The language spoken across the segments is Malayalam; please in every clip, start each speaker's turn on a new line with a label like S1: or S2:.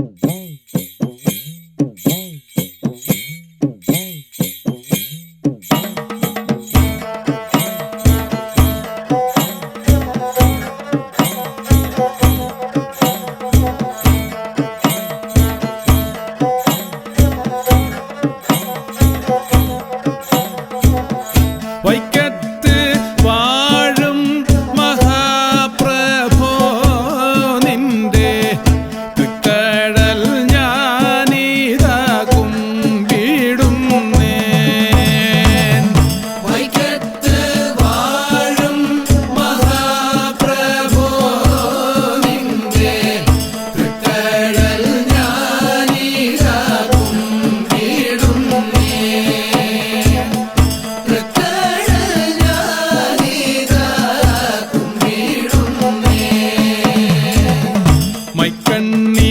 S1: Mm-hmm.
S2: മൈക്കണ്ണി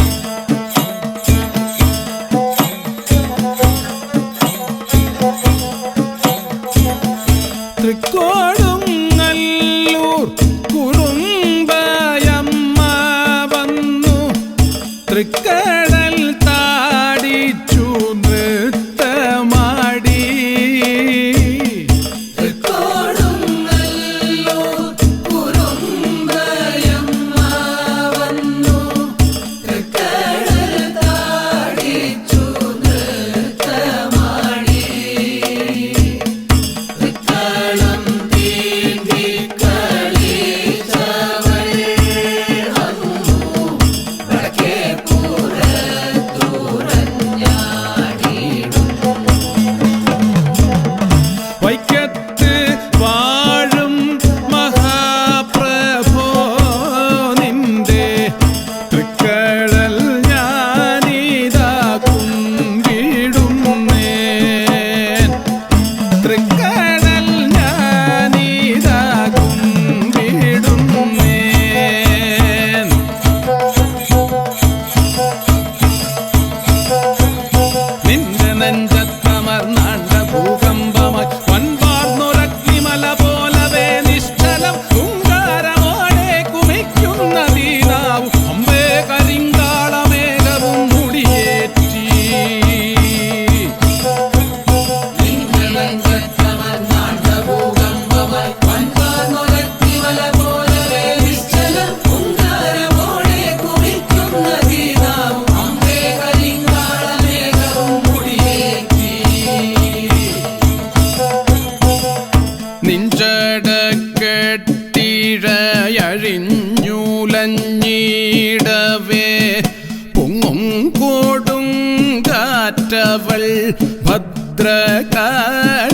S2: നിഞ്ചടക്കെട്ടിഴയഴിഞ്ഞൂലഞ്ഞിടവേ പൊങ്ങും കോടും കാറ്റവൾ ഭദ്രകാളി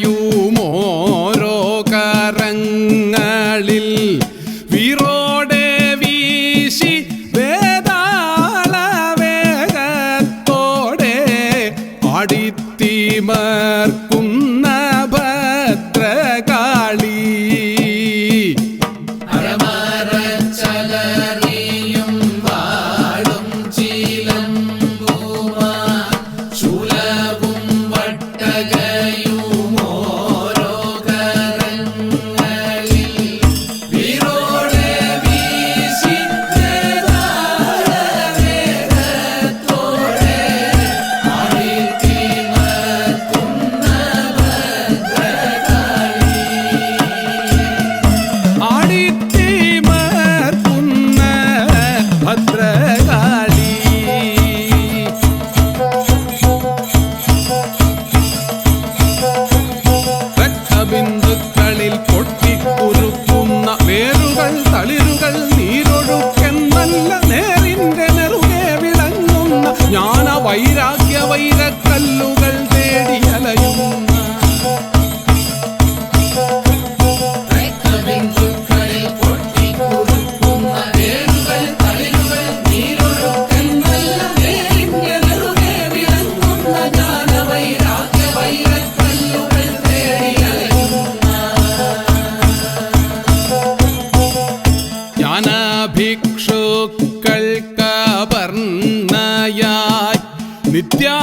S1: 幽
S2: 默。വർണയായി നിത്യാനപൂർണയായി